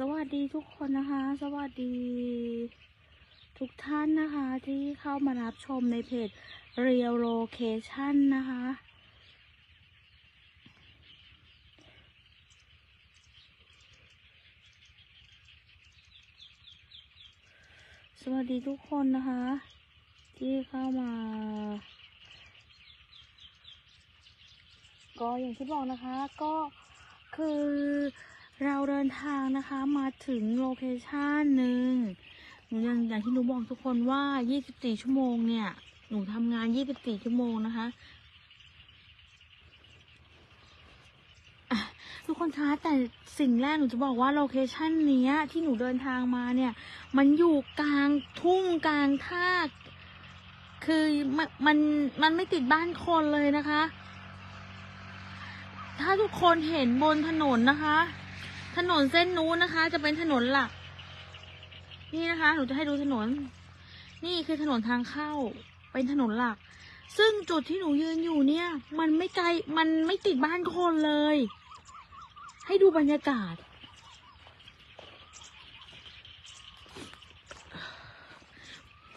สวัสดีทุกคนนะคะ สวัสดี ทุกท่านนะคะที่เข้ามารับชมในเพจ Real Location นะคะ สวัสดีทุกคนนะคะ ที่เข้ามาก็อย่างที่บอกนะคะก็คือ เราเดินทางนะคะมาถึงโลเคชันหนึ่งหนูอย่างอย่างที่หนูบอกทุกคนว่า 24 ชั่วโมงเนี่ย หนูทำงาน 24 ชั่วโมงนะคะทุกคนคะแต่สิ่งแรกหนูจะบอกว่าโลเคชันนี้ที่หนูเดินทางมาเนี่ย มันอยู่กลางทุ่งกลางท่าคือมันมันมันไม่ติดบ้านคนเลยนะคะ ถ้าทุกคนเห็นบนถนนนะคะ ถนนเส้นนู้นนะคะ จะเป็นถนนหลัก นี่นะคะหนูจะให้ดูถนน นี่คือถนนทางเข้า เป็นถนนหลัก ซึ่งจุดที่หนูยืนอยู่เนี่ย มันไม่ไกลมันไม่ติดบ้านคนเลย ให้ดูบรรยากาศ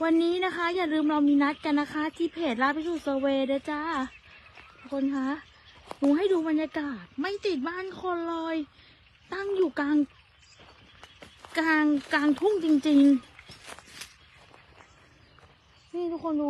วันนี้นะคะ อย่าลืมเรามีนัดกันนะคะ ที่เพจลาพิสูจน์เซเวย์นะจ้าทุกคนคะหนูให้ดูบรรยากาศไม่ติดบ้านคนเลย ตั้งอยู่กลาง กลางกลางทุ่งจริง ๆ นี่ทุกคนดู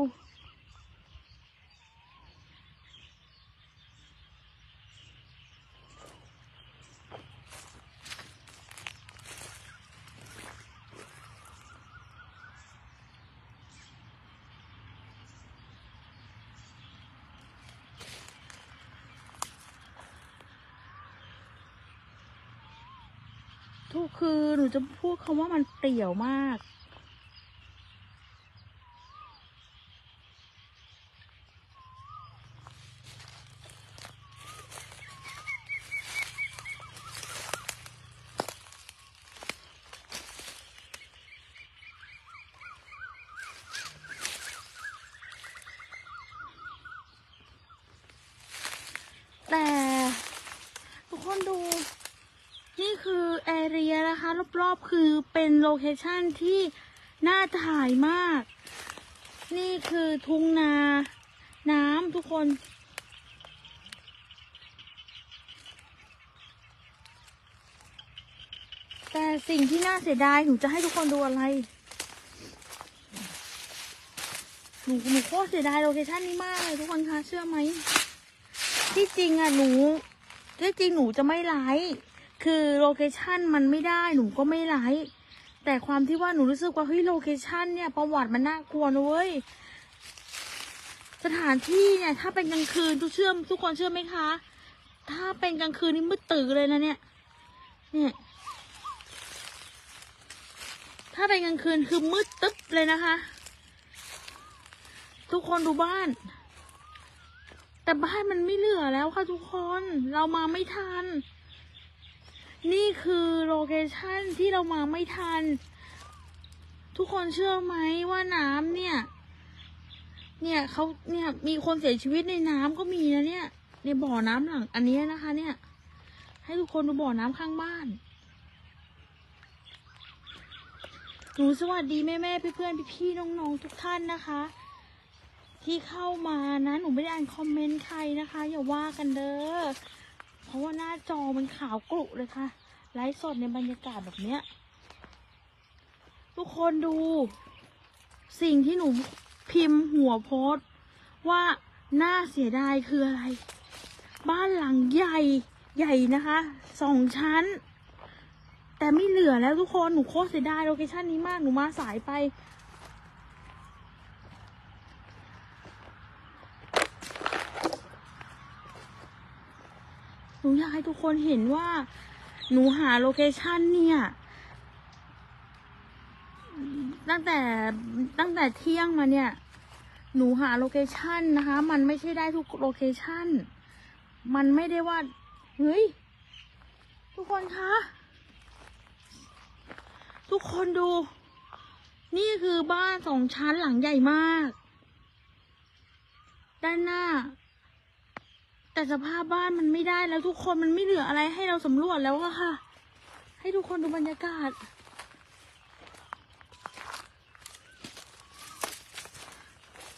ทุกคือหนูจะพูดคำว่ามันเปรี่ยวมาก แต่ ทุกคนดู นี่คือแอเรียนะคะ รอบๆคือเป็นโลเคชันที่น่าถ่ายมาก นี่คือทุ่งนา น้ำทุกคน แต่สิ่งที่น่าเสียดายหนูจะให้ทุกคนดูอะไรหนูหนูโคตรเสียดายโลเคชันนี้มากเลยทุกคนคะเชื่อไหมที่จริงอะหนูที่จริงหนูจะไม่ไลฟ์ คือโลเคชันมันไม่ได้หนูก็ไม่ไลฟ์แต่ความที่ว่าหนูรู้สึกว่าเฮ้ยโลเคชันเนี่ยประวัติมันน่ากลัวนะเว้ยสถานที่เนี่ย ถ้าเป็นกลางคืนทุกเชื่อมทุกคนเชื่อไหมคะ ถ้าเป็นกลางคืนนี่มืดตื่นเลยนะเนี่ย เนี่ย ถ้าเป็นกลางคืนคือมืดตึ๊บเลยนะคะ ทุกคนดูบ้าน แต่บ้านมันไม่เหลือแล้วค่ะทุกคน เรามาไม่ทัน นี่คือโลเคชั่นที่เรามาไม่ทัน ทุกคนเชื่อไหมว่าน้ำเนี่ย เนี่ยเขาเนี่ยมีคนเสียชีวิตในน้ำก็มีนะเนี่ย ในบ่อน้ำหลัง อันนี้นะคะ เนี่ย ให้ทุกคนดูบ่อน้ำข้างบ้านหนูสวัสดีแม่แม่เพื่อนเพื่อนพี่พี่ๆน้องๆทุกท่านนะคะ ที่เข้ามานะ หนูไม่ได้อ่านคอมเมนต์ใครนะคะ อย่าว่ากันเด้อ เพราะว่าหน้าจอมันขาวกรุเลยค่ะ ไลฟ์สดในบรรยากาศแบบเนี้ย ทุกคนดู สิ่งที่หนูพิมพ์หัวโพสว่าน่าเสียดายคืออะไร บ้านหลังใหญ่ใหญ่นะคะสองชั้น แต่ไม่เหลือแล้วทุกคน หนูโคตรเสียดายโลเคชั่นนี้มาก หนูมาสายไป นูอยากให้ทุกคนเห็นว่า หนูหาโลเคชันเนี่ย ตั้งแต่ตั้งแต่เที่ยงมาเนี่ย หนูหาโลเคชันนะคะ มันไม่ใช่ได้ทุกโลเคชันมันไม่ได้ว่า เฮ้ย ทุกคนคะ ทุกคนดู นี่คือบ้านสองชั้นหลังใหญ่มาก ด้านหน้า แต่สภาพบ้านมันไม่ได้แล้วทุกคนมันไม่เหลืออะไรให้เราสำรวจแล้วอะค่ะ ให้ทุกคนดูบรรยากาศ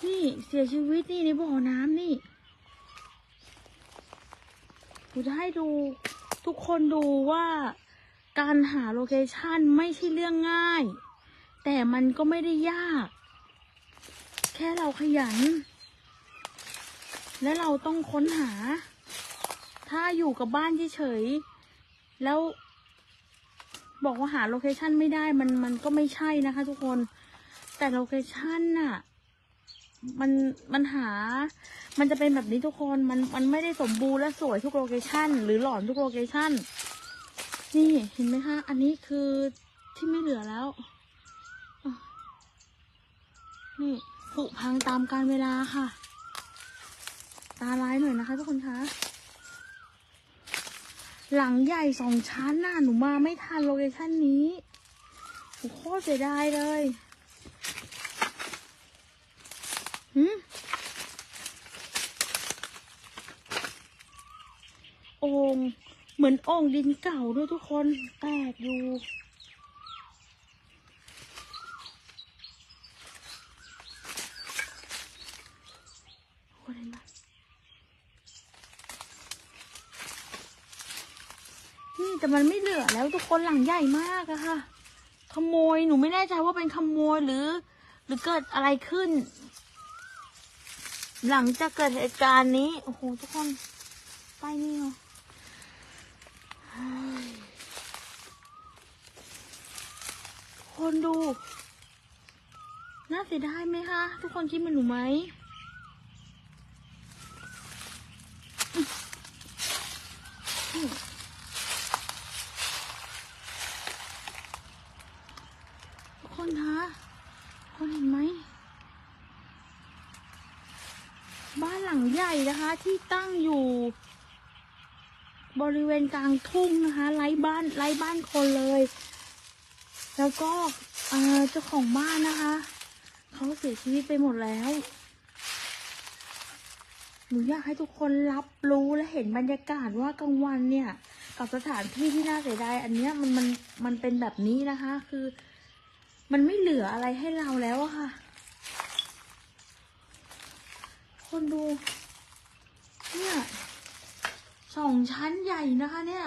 นี่เสียชีวิตนี่ในบ่อน้ำนี่กูจะให้ดูทุกคนดูว่าการหาโลเคชันไม่ใช่เรื่องง่าย แต่มันก็ไม่ได้ยาก แค่เราขยัน และเราต้องค้นหา ถ้าอยู่กับบ้านเฉยๆแล้วบอกว่าหาโลเคชันไม่ได้มันมันก็ไม่ใช่นะคะทุกคน แต่โลเคชันน่ะมันมันหา มันจะเป็นแบบนี้ทุกคนมันมันไม่ได้สมบูรณ์และสวยทุกโลเคชันหรือหลอนทุกโลเคชันนี่เห็นไหมคะ อันนี้คือที่ไม่เหลือแล้ว นี่ผุพังตามกาลเวลาค่ะ ตาร้ายหน่อยนะคะทุกคนคะหลังใหญ่สองชั้นน่ะหนูมาไม่ทันโลเคชั่นนี้โหโคตรเสียดายเลยหืมโอ่งเหมือนโอ่งดินเก่าด้วยทุกคนแตกอยู่โอ้ยนะ นี่แต่มันไม่เหลือแล้วทุกคนหลังใหญ่มากอะค่ะ ขโมยหนูไม่แน่ใจว่าเป็นขโมยหรือ หรือเกิดอะไรขึ้น หลังจากเกิดเหตุการณ์นี้ โอ้โหทุกคนไปนี่เหรอเฮ้ยคนดู น่าเสียดายไหมคะ ทุกคนคิดเหมือนหนูไหมทุก คนคะคนเห็นไหม บ้านหลังใหญ่นะคะ ที่ตั้งอยู่ บริเวณกลางทุ่งนะคะไร้บ้านไร้บ้านคนเลย แล้วก็เจ้าของบ้านนะคะเขาเสียชีวิตไปหมดแล้วหนูอยากให้ทุกคนรับรู้และเห็นบรรยากาศว่ากลางวันเนี่ย กับสถานที่ที่น่าเสียดายอันเนี้ยมันมันมันเป็นแบบนี้นะคะ คือ มันไม่เหลืออะไรให้เราแล้วอะค่ะ คนดู เนี่ยสองชั้นใหญ่นะคะ เนี่ย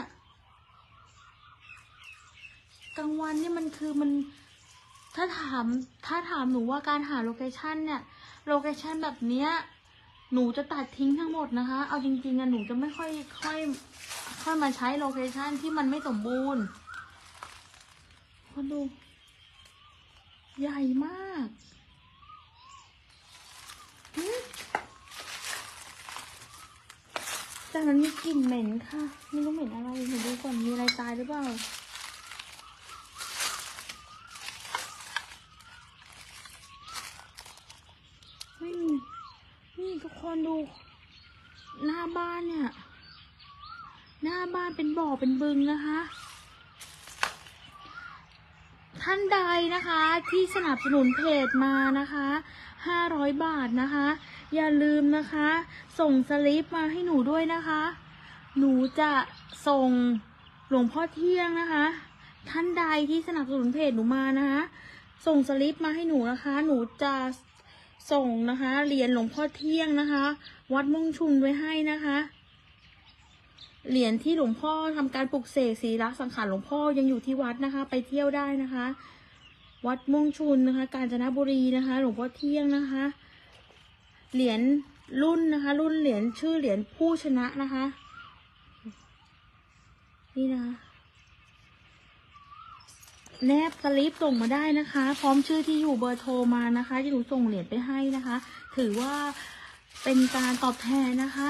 กลางวันเนี่ยมันคือมัน ถ้าถามถ้าถามหนูว่าการหาโลเคชันเนี่ยโลเคชันแบบเนี้ยหนูจะตัดทิ้งทั้งหมดนะคะ เอาจริงๆอะหนูจะไม่ค่อยค่อย ค่อยมาใช้โลเคชันที่มันไม่สมบูรณ์คนดู ใหญ่มากแต่มันมีกลิ่นเหม็นค่ะ ไม่รู้เหม็นอะไรหนูดูก่อนมีอะไรตายหรือเปล่าไม่มีนี่ทุกคนดู หน้าบ้านเนี่ย หน้าบ้านเป็นบ่อเป็นบึงนะคะ ท่านใดนะคะที่สนับสนุนเพจมานะคะห้าร้อยบาทนะคะ อย่าลืมนะคะ ส่งสลิปมาให้หนูด้วยนะคะ หนูจะส่งหลวงพ่อเที่ยงนะคะ ท่านใดที่สนับสนุนเพจหนูมานะคะ ส่งสลิปมาให้หนูนะคะ หนูจะส่งนะคะเหรียญหลวงพ่อเที่ยงนะคะ วัดม่วงชุนไว้ให้นะคะ เหรียญที่หลวงพ่อทำการปลุกเสกศีลักสังขารหลวงพ่อยังอยู่ที่วัดนะคะ ไปเที่ยวได้นะคะ วัดม่วงชุนนะคะ กาญจนบุรีนะคะ หลวงพ่อเที่ยงนะคะ เหรียญรุ่นนะคะ รุ่นเหรียญชื่อเหรียญผู้ชนะนะคะ นี่นะคะแนบสลิปส่งมาได้นะคะ พร้อมชื่อที่อยู่เบอร์โทรมานะคะที่หนูส่งเหรียญไปให้นะคะ ถือว่าเป็นการตอบแทนนะคะ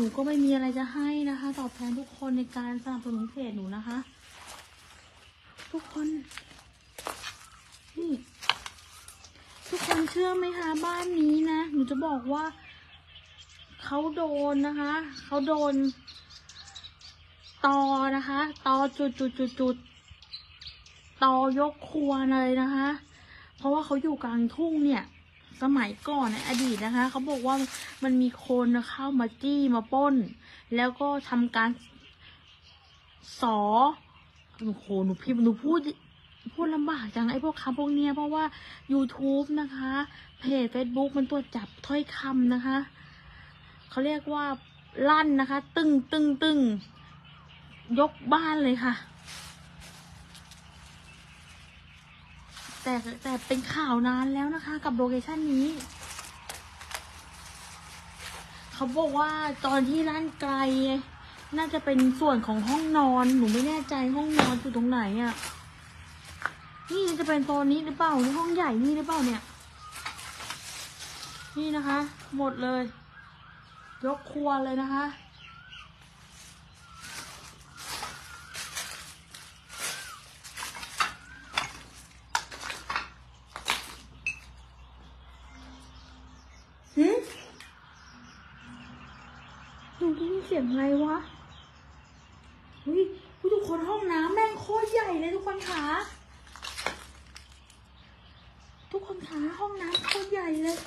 หนูก็ไม่มีอะไรจะให้นะคะ ตอบแทนทุกคนในการสนับสนุนเพจหนูนะคะ ทุกคนนี่ทุกคนเชื่อไหมคะบ้านนี้นะหนูจะบอกว่าเขาโดนนะคะเขาโดนตอนะคะตอจุดจุดจุดจุดตอยกครัวเลยนะคะ เพราะว่าเขาอยู่กลางทุ่งเนี่ย สมัยก่อนในอดีตนะคะเขาบอกว่ามันมีคนนเข้ามาจี้มาป้น แล้วก็ทำการสอหนูโหหนูพิมพ์หนูพูดพูดลำบากจังไอ้พวกคำพวกเนี้ยเพราะว่า YouTube นะคะ เพจ Facebook มันตรวจจับถ้อยคำนะคะ เขาเรียกว่าลั่นนะคะ ตึงตึงตึงยกบ้านเลยค่ะ แต่แต่เป็นข่าวนานแล้วนะคะ กับโลเคชั่นนี้ เขาบอกว่าตอนที่ร้านไกล น่าจะเป็นส่วนของห้องนอน หนูไม่แน่ใจห้องนอนอยู่ตรงไหนอะ่ะ นี่จะเป็นโซนนี้หรือเปล่าห้องใหญ่นี่หรือเปล่าเนี่ย นี่นะคะ หมดเลย ยกครัวเลยนะคะ หืมหนูได้ ยินเสียงอะไรวะเฮ้ยผู้ทุกคนห้องน้ำแม่งโคตรใหญ่เลยทุกคนขาทุกคนขาห้องน้ำโคตรใหญ่เลย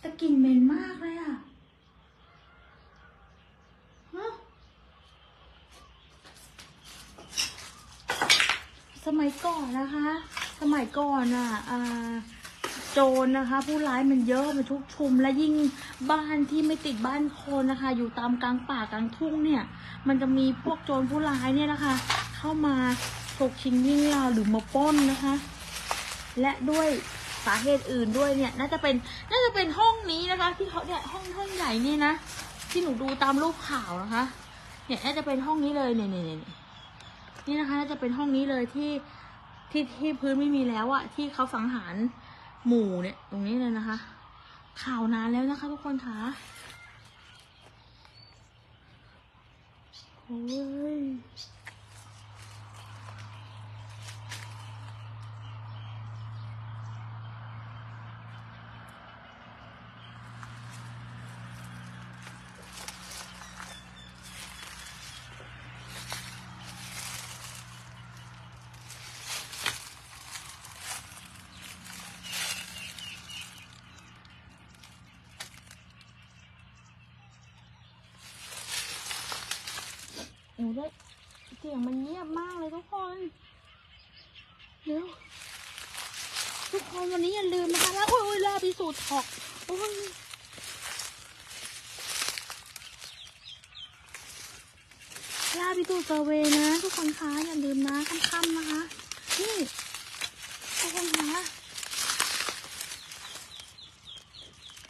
แต่กลิ่นเหม็นมากเลยอะฮะสมัยก่อนนะคะ สมัยก่อนอะอ่า จรนะคะ ผู้ร้ายมันเยอะมันชุกชุม และยิ่งบ้านที่ไม่ติดบ้านคนนะคะ อยู่ตามกลางป่ากลางทุ่งเนี่ย มันจะมีพวกโจรผู้ร้ายเนี่ยนะคะ เข้ามาฉกชิงวิ่งราวหรือมาป้นนะคะ และด้วยสาเหตุอื่นด้วยเนี่ย น่าจะเป็นน่าจะเป็นห้องนี้นะคะ ที่เขาเนี่ยห้องห้องใหญ่นี่นะที่หนูดูตามรูปข่าวนะคะ เนี่ยน่าจะเป็นห้องนี้เลยเนี่ยเนี่ยเนี่ยนี่นะคะน่าจะเป็นห้องนี้เลยที่ที่ที่พื้นไม่มีแล้วอะที่เขาสังหาร หมูเนี่ย ตรงนี้เลยนะคะ ข่าวนานแล้วนะคะ ทุกคนคะโอ้ย หนูได้เสียงมันเงียบมากเลยทุกคนเร็วทุกคนวันนี้อย่าลืมนะคะแล้วโอ้ยลาพิสูจน์ถอกโอ้ยลาพิสูจน์เซเวนะ ทุกคนคะอย่าลืมนะค่ำๆนะคะนี่ทุกคนคะ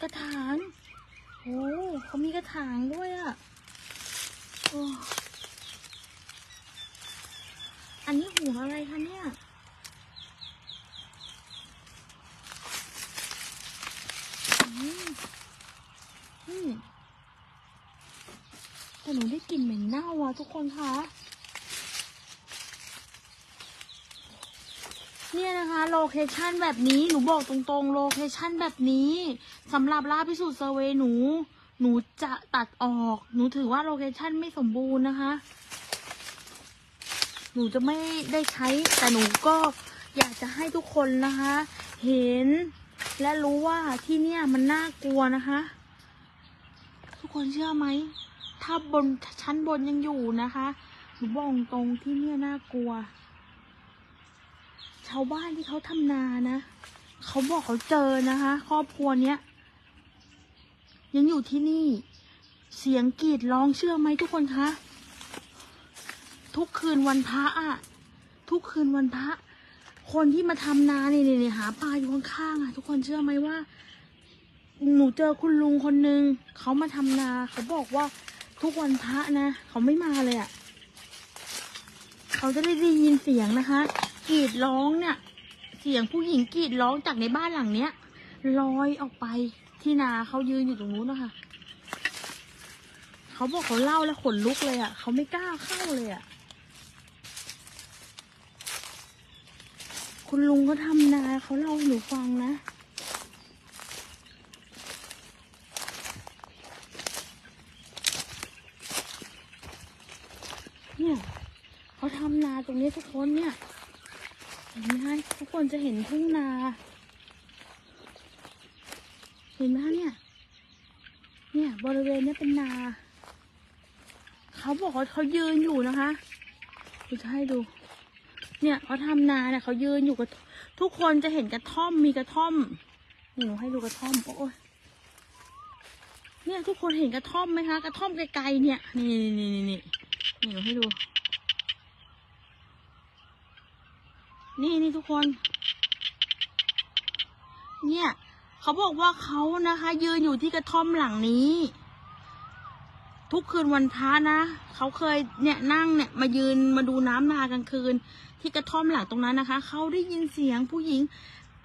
กระถางโอ้เขามีกระถางด้วยอะโอ้ อันนี้หัวอะไรคะเนี่ย อืมอืมแต่หนูได้กลิ่นเหม็นเน่าอะทุก คนคะเนี่ยนะคะโลเคชันแบบนี้หนูบอกตรงๆโลเคชันแบบนี้สำหรับล่าพิสูจน์เซอร์เวหนู หนูจะตัดออก หนูถือว่าโลเคชันไม่สมบูรณ์นะคะ หนูจะไม่ได้ใช้แต่หนูก็อยากจะให้ทุกคนนะคะ เห็นและรู้ว่าที่เนี่ยมันน่ากลัวนะคะ ทุกคนเชื่อไหม ถ้าบนชั้นบนยังอยู่นะคะหนูบอกตรงที่เนี่ยน่ากลัว ชาวบ้านที่เขาทำนานะเขาบอกเขาเจอนะคะ ครอบครัวเนี้ยยังอยู่ที่นี่ เสียงกรีดร้องเชื่อไหมทุกคนคะ ทุกคืนวันพระอะทุกคืนวันพระ คนที่มาทำนาเนี่ยเนี่ยหาปลาอยู่ข้างๆอะทุกคนเชื่อไหมว่า หนูเจอคุณลุงคนนึงเขามาทำนาเขาบอกว่า ทุกวันพระนะ เขาไม่มาเลยอะเขาจะได้ได้ยินเสียงนะคะกรีดร้องเนี่ย เสียงผู้หญิงกรีดร้องจากในบ้านหลังเนี้ยลอยออกไปที่นาเขายืนอยู่ตรงนู้นนะคะเขาบอกเขาเล่าแล้วขนลุกเลยอะ่ะ เขาไม่กล้าเข้าเลยอะ่ะ คุณลุงเขาทำนาเขาเล่าให้หนูฟังนะ เนี่ยเขาทำนาตรงนี้ทุกคนเนี่ยเห็นไหมทุกคนจะเห็นทุ่งนา เห็นไหมเนี่ย เนี่ยบริเวณนี้เป็นนา เขาบอกว่าเขายืนอยู่นะคะกูจะให้ดู เนี่ยเขาทำนาเนี่ยเขายืนอยู่กับทุกคนจะเห็นกระท่อมมีกระท่อมนี่หนูให้ดูกระท่อมโอ้ยเนี่ยทุกคนเห็นกระท่อมไหมคะ กระท่อมไกลๆเนี่ย นี่นี่นี่นี่ นี่หนูให้ดู นี่นี่ทุกคน เนี่ยเขาบอกว่าเขานะคะ ยืนอยู่ที่กระท่อมหลังนี้ ทุกคืนวันพระนะเขาเคยเนี่ยนั่งเนี่ยมายืนมาดูน้ำนากลางคืน ที่กระท่อมหลังตรงนั้นนะคะเขาได้ยินเสียงผู้หญิง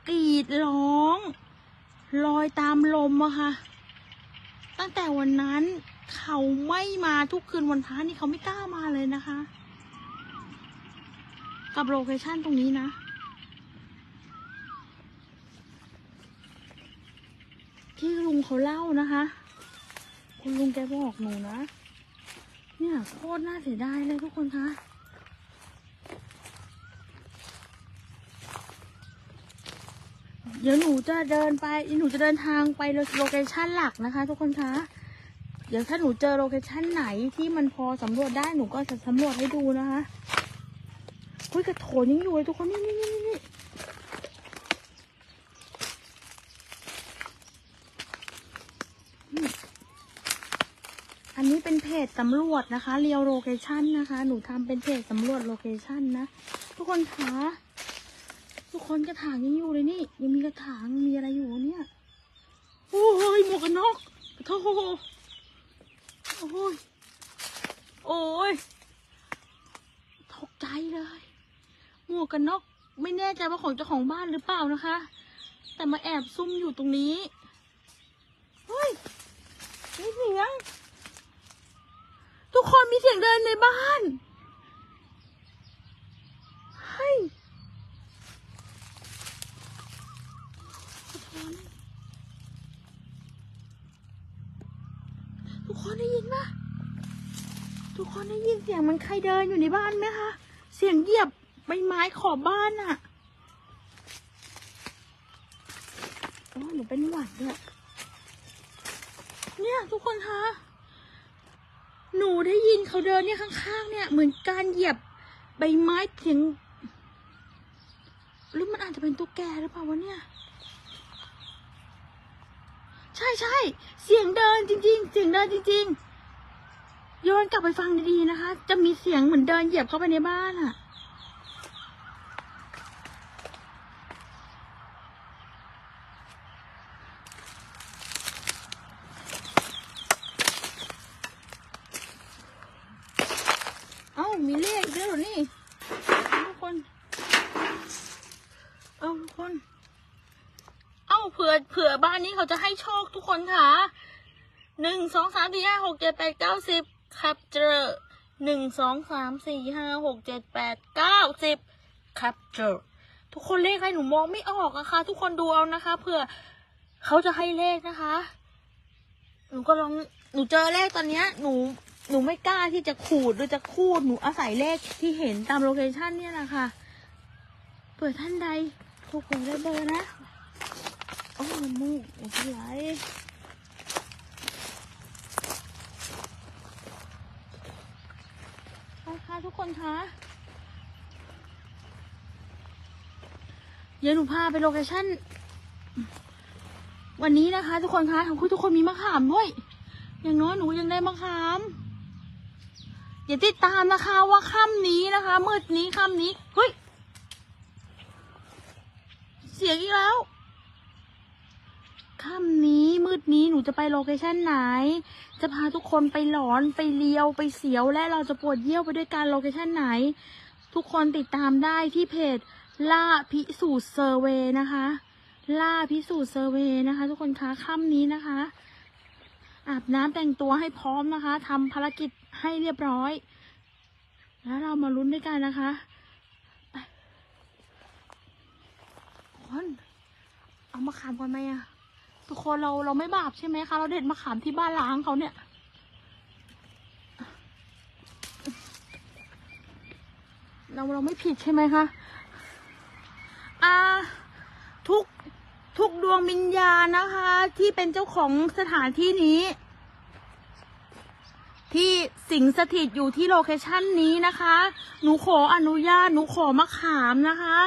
กรีดร้อง ลอยตามลมอะค่ะ ตั้งแต่วันนั้น เขาไม่มาทุกคืนวันพระนี่เขาไม่กล้ามาเลยนะคะ กับโลเคชั่นตรงนี้นะ ที่ลุงเขาเล่านะคะ คุณลุงแกบอกหนูนะ เนี่ยโคตรน่าเสียดายเลยทุกคนคะเดี๋ยวหนูจะเดินไป หนูจะเดินทางไปโลเคชั่นหลักนะคะ ทุกคนคะ ดี๋ยวถ้าหนูเจอโลเคชั่นไหนที่มันพอสำรวจได้หนูก็จะสำรวจให้ดูนะคะคุยกระโถนยังอยู่เลยทุกคนนี่นี่นี่นี่อันนี้เป็นเพจสำรวจนะคะเรียวโลเคชั่นนะคะ หนูทำเป็นเพจสำรวจโลเคชั่นนะทุกคนคะทุกคนกระถางยังอยู่เลยนี่ ยังมีกระถางมีอะไรอยู่เนี่ย โอ้ยหมวกกันน็อกโธ่ โอ้ย โอ้ย ตกใจเลย หมวกกันน็อกไม่แน่ใจว่าของเจ้าของบ้านหรือเปล่านะคะ แต่มาแอบซุ่มอยู่ตรงนี้เฮ้ยมีเสียง ทุกคนมีเสียงเดินในบ้าน เฮ้ย ทุกคนทุกคนได้ยินปะทุกคน ได้ยินเสียงมันใครเดินอยู่ในบ้านไหมคะ เสียงเหยียบใบไม้ขอบบ้านอะโอ้ยหนูเป็นหวัดด้วยเนี่ยทุกคนคะ หนูได้ยินเขาเดินเนี่ยข้างๆ เนี่ย เหมือนการเหยียบใบไม้เสียงหรือมันอาจจะเป็นตุ๊กแกหรือเปล่าวะเนี่ย ใช่ใช่เสียงเดินจริง ๆ เสียงเดินจริง ๆ ย้อนกลับไปฟังดีๆนะคะ จะมีเสียงเหมือนเดินเหยียบเข้าไปในบ้านอะเอ้า มีเลขอีกแล้วเหรอนี่ ทุกคน เอ้าทุกคน เอ้าเผื่อเผื่อบ้านนี้เขาจะให้โชคทุกคนค่ะหนึ่งสองสามสี่ห้าหกเจ็ดแปดเก้าสิบ ครับเจอหนึ่งสองสามสี่ห้าหกเจ็ดแปดเก้าสิบครับเจอทุกคนเลขอะไรหนูมองไม่ออกนะคะทุกคนดูเอานะคะเผื่อเขาจะให้เลขนะคะ หนูก็ลองหนูเจอเลขตอนเนี้ย หนูหนูไม่กล้าที่จะขูดหรือจะคูดหนูอาศัยเลขที่เห็นตามโลเคชันเนี่ยแหละค่ะเผื่อท่านใดถูกหวยได้เบอร์นะ โอ้มูกไม่เป็นไรไปค่ะ ทุกคนคะเดี๋ยวหนูพาไปโลเคชั่น วันนี้นะคะ ทุกคนคะของคุณทุกคนมีมะขามด้วย อย่างน้อยหนูยังได้มะขามอย่าติดตามนะคะว่าค่ำนี้นะคะมืดนี้ค่ำนี้เฮ้ยเสียงอีกแล้ว ค่ำนี้มืดนี้หนูจะไปโลเคชั่นไหน จะพาทุกคนไปหลอนไปเลียวไปเสียว และเราจะปวดเยี่ยวไปด้วยกันโลเคชั่นไหน ทุกคนติดตามได้ที่เพจล่าพิสูจน์เซอร์เวนะคะ ล่าพิสูจน์เซอร์เวนะคะ ทุกคนคะค่ำนี้นะคะ อาบน้ำแต่งตัวให้พร้อมนะคะทำภารกิจให้เรียบร้อย แล้วเรามาลุ้นด้วยกันนะคะไปคนเอามาขามก่อนไหมอะ ทุกคนเราเราไม่บาปใช่ไหมคะ เราเด็ดมะขามที่บ้านล้างเขาเนี่ย เราเราไม่ผิดใช่ไหมคะอ่าทุกทุกดวงวิญญาณนะคะ ที่เป็นเจ้าของสถานที่นี้ ที่สิงสถิตอยู่ที่โลเคชั่นนี้นะคะ หนูขออนุญาตหนูขอมะขามนะคะ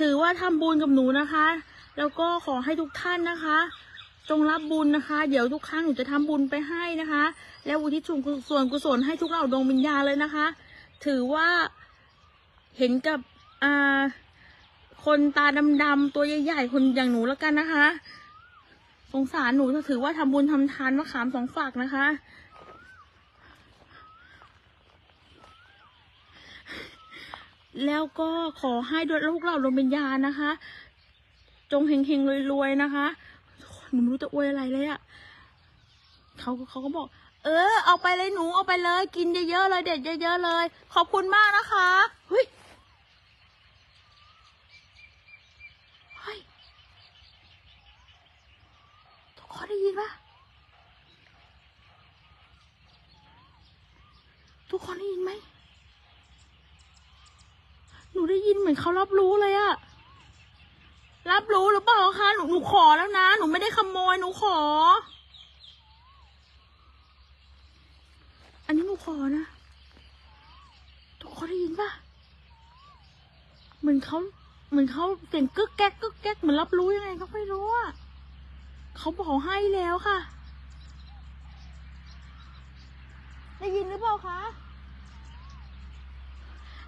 ถือว่าทำบุญกับหนูนะคะ แล้วก็ขอให้ทุกท่านนะคะ จงรับบุญนะคะ เดี๋ยวทุกครั้งหนูจะทำบุญไปให้นะคะ แล้วอุทิศส่วนกุศลให้ทุกเหล่าดวงวิญญาณเลยนะคะ ถือว่าเห็นกับอ่าคนตาดำๆตัวใหญ่ๆคนอย่างหนูแล้วกันนะคะ สงสารหนูถือว่าทำบุญทำทานมะขามสองฝักนะคะแล้วก็ขอให้ดวงลูกเราดวงวิญญาณนะคะ จงเฮงๆรวยๆนะคะ หนูไม่รู้จะอวยอะไรเลยอะเขาเขาก็บอก เออ เอาไปเลยหนูเอาไปเลย กินเยอะๆเลย เด็ดเยอะๆเลย ขอบคุณมากนะคะเฮ้ยเฮ้ยทุกคนได้ยินปะทุกคนได้ยินไหม หนูได้ยินเหมือนเขารับรู้เลยอะ รับรู้หรือเปล่าคะหนูหนูขอแล้วนะ หนูไม่ได้ขโมยหนูขอ อันนี้หนูขอนะทุกคนได้ยินปะเหมือนเขาเหมือนเขาเสียงกึกแก๊กกึกแก๊กเหมือนรับรู้ยังไงก็ไม่รู้อะเขาบอกให้แล้วค่ะ ได้ยินหรือเปล่าคะ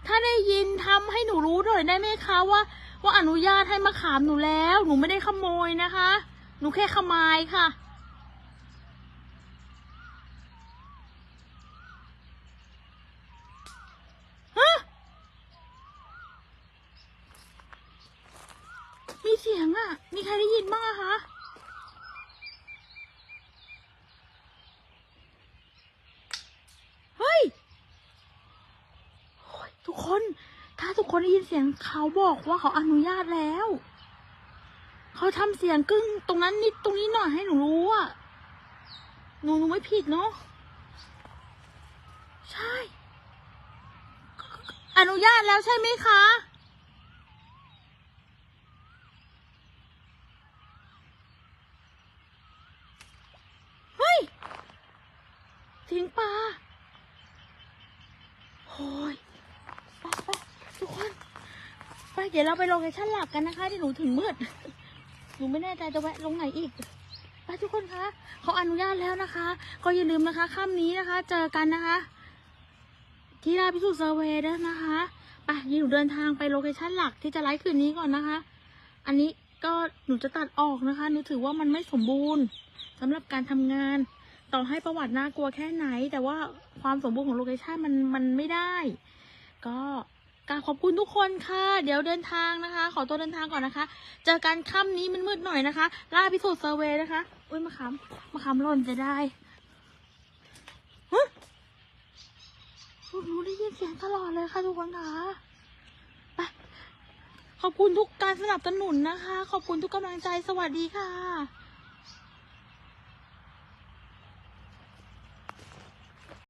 ถ้าได้ยินทำให้หนูรู้หน่อยได้ไหมคะว่า ว่าอนุญาตให้มาขามหนูแล้ว หนูไม่ได้ขโมยนะคะ หนูแค่ขมายค่ะ ฮะ มีเสียงอะ มีใครได้ยินบ้างอะคะ เฮ้ยโอ้ยทุกคน ถ้าทุก คนได้ยินเสียงเขาบอกว่าเขาอนุญาตแล้ว เขาทำเสียงกึ้งตรงนั้นนิดตรงนี้หน่อยให้หนูรู้อะหนูหนูไม่ผิดเนาะใช่ อนุญาตแล้วใช่ไหมคะเฮ้ยทิ้งปลาโอ้ยไปไปทุกคน ไป เดี๋ยวเราไปโลเคชั่นหลักกันนะคะ ที่หนูถึงมืด หนูไม่แน่ใจจะแวะลงไหนอีกไปทุกคนคะเขาอนุญาตแล้วนะคะ ก็อย่าลืมนะคะค่ำนี้นะคะ เจอกันนะคะ ที่ราพิสูจน์เซอร์เวย์ด้วยนะคะไปยี่หนูเดินทางไปโลเคชั่นหลักที่จะไลฟ์คืนนี้ก่อนนะคะ อันนี้ก็หนูจะตัดออกนะคะ หนูถือว่ามันไม่สมบูรณ์สำหรับการทำงาน ต่อให้ประวัติน่ากลัวแค่ไหน แต่ว่าความสมบูรณ์ของโลเคชั่นมันมันไม่ได้ ก็ กราบขอบคุณทุกคนค่ะ เดี๋ยวเดินทางนะคะ ขอตัวเดินทางก่อนนะคะ เจอกันค่ำนี้มันมืดหน่อยนะคะ ล่าพิสูจน์เซอร์เวย์นะคะ อุ้ยมะขามมะขามหล่นจะได้ฮะพวกหนูได้ยินเสียงตลอดเลยค่ะทุกคนค่ะไปขอบคุณทุกการสนับสนุนนะคะ ขอบคุณทุกกำลังใจสวัสดีค่ะ